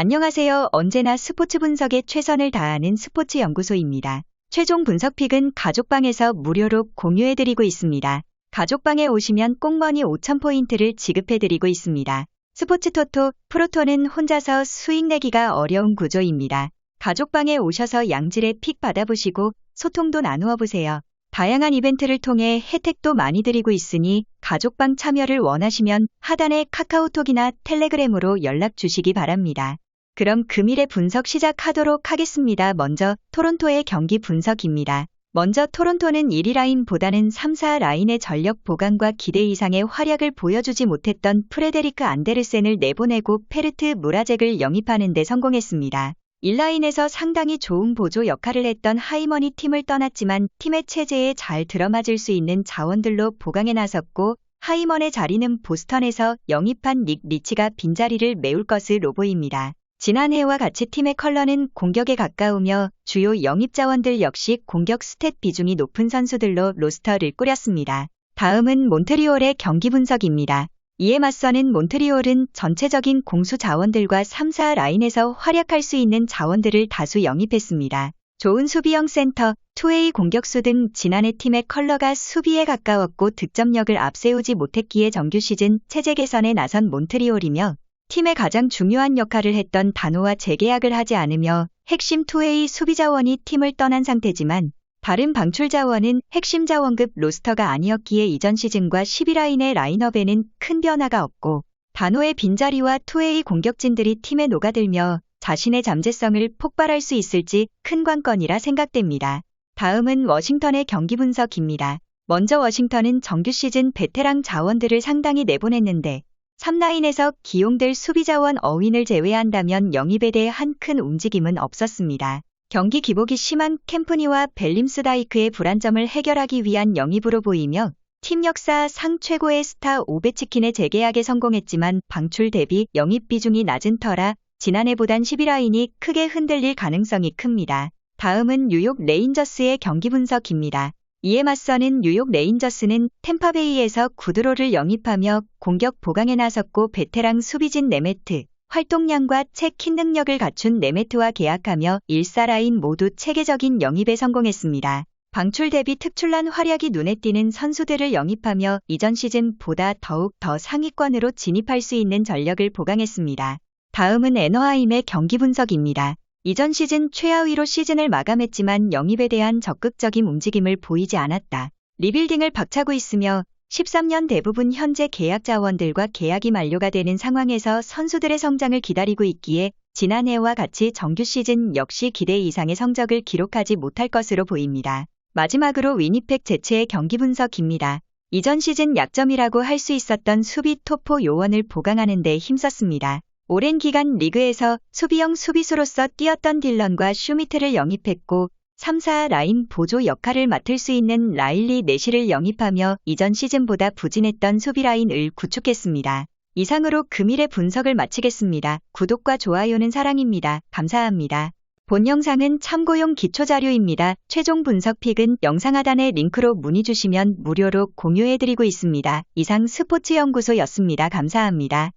안녕하세요. 언제나 스포츠 분석에 최선을 다하는 스포츠 연구소입니다. 최종 분석픽은 가족방에서 무료로 공유해드리고 있습니다. 가족방에 오시면 꽁머니 5,000포인트를 지급해드리고 있습니다. 스포츠 토토, 프로토는 혼자서 수익 내기가 어려운 구조입니다. 가족방에 오셔서 양질의 픽 받아보시고 소통도 나누어 보세요. 다양한 이벤트를 통해 혜택도 많이 드리고 있으니 가족방 참여를 원하시면 하단의 카카오톡이나 텔레그램으로 연락 주시기 바랍니다. 그럼 금일의 분석 시작하도록 하겠습니다. 먼저 토론토의 경기 분석입니다. 먼저 토론토는 1위 라인보다는 3, 4 라인의 전력 보강과 기대 이상의 활약을 보여주지 못했던 프레데리크 안데르센을 내보내고 페르트 무라잭을 영입하는 데 성공했습니다. 1라인에서 상당히 좋은 보조 역할을 했던 하이머니 팀을 떠났지만 팀의 체제에 잘 들어맞을 수 있는 자원들로 보강해 나섰고 하이먼의 자리는 보스턴에서 영입한 닉 리치가 빈자리를 메울 것으로 보입니다. 지난해와 같이 팀의 컬러는 공격에 가까우며 주요 영입 자원들 역시 공격 스탯 비중이 높은 선수들로 로스터를 꾸렸습니다. 다음은 몬트리올의 경기 분석입니다. 이에 맞서는 몬트리올은 전체적인 공수 자원들과 3, 4 라인에서 활약할 수 있는 자원들을 다수 영입했습니다. 좋은 수비형 센터, 투웨이 공격수 등 지난해 팀의 컬러가 수비에 가까웠고 득점력을 앞세우지 못했기에 정규 시즌 체제 개선에 나선 몬트리올이며 팀의 가장 중요한 역할을 했던 단호와 재계약을 하지 않으며 핵심 투웨이 수비 자원이 팀을 떠난 상태지만 다른 방출 자원은 핵심 자원급 로스터가 아니었기에 이전 시즌과 11라인의 라인업에는 큰 변화가 없고 단호의 빈자리와 투웨이 공격진들이 팀에 녹아들며 자신의 잠재성을 폭발할 수 있을지 큰 관건이라 생각됩니다. 다음은 워싱턴의 경기 분석입니다. 먼저 워싱턴은 정규 시즌 베테랑 자원들을 상당히 내보냈는데 3라인에서 기용될 수비 자원 어윈을 제외한다면 영입에 대해 한 큰 움직임은 없었습니다. 경기 기복이 심한 캠프니와 벨림스다이크의 불안점을 해결하기 위한 영입으로 보이며 팀 역사 상 최고의 스타 오베치킨의 재계약에 성공했지만 방출 대비 영입 비중이 낮은 터라 지난해보단 11라인이 크게 흔들릴 가능성이 큽니다. 다음은 뉴욕 레인저스의 경기 분석입니다. 이에 맞서는 뉴욕 레인저스는 템파베이에서 구드로를 영입하며 공격 보강에 나섰고 베테랑 수비진 네메트, 활동량과 체킹 능력을 갖춘 네메트와 계약하며 1사라인 모두 체계적인 영입에 성공했습니다. 방출 대비 특출난 활약이 눈에 띄는 선수들을 영입하며 이전 시즌보다 더욱 더 상위권으로 진입할 수 있는 전력을 보강했습니다. 다음은 에너하임의 경기 분석입니다. 이전 시즌 최하위로 시즌을 마감했지만 영입에 대한 적극적인 움직임을 보이지 않았다. 리빌딩을 박차고 있으며 13년 대부분 현재 계약 자원들과 계약이 만료가 되는 상황에서 선수들의 성장을 기다리고 있기에 지난해와 같이 정규 시즌 역시 기대 이상의 성적을 기록하지 못할 것으로 보입니다. 마지막으로 위니펙 제체의 경기 분석입니다. 이전 시즌 약점이라고 할 수 있었던 수비 토포 요원을 보강하는 데 힘썼습니다. 오랜 기간 리그에서 수비형 수비수로서 뛰었던 딜런과 슈미트를 영입했고 3, 4 라인 보조 역할을 맡을 수 있는 라일리 내시를 영입하며 이전 시즌보다 부진했던 수비 라인을 구축했습니다. 이상으로 금일의 분석을 마치겠습니다. 구독과 좋아요는 사랑입니다. 감사합니다. 본 영상은 참고용 기초자료입니다. 최종 분석 픽은 영상 하단의 링크로 문의 주시면 무료로 공유해드리고 있습니다. 이상 스포츠연구소였습니다. 감사합니다.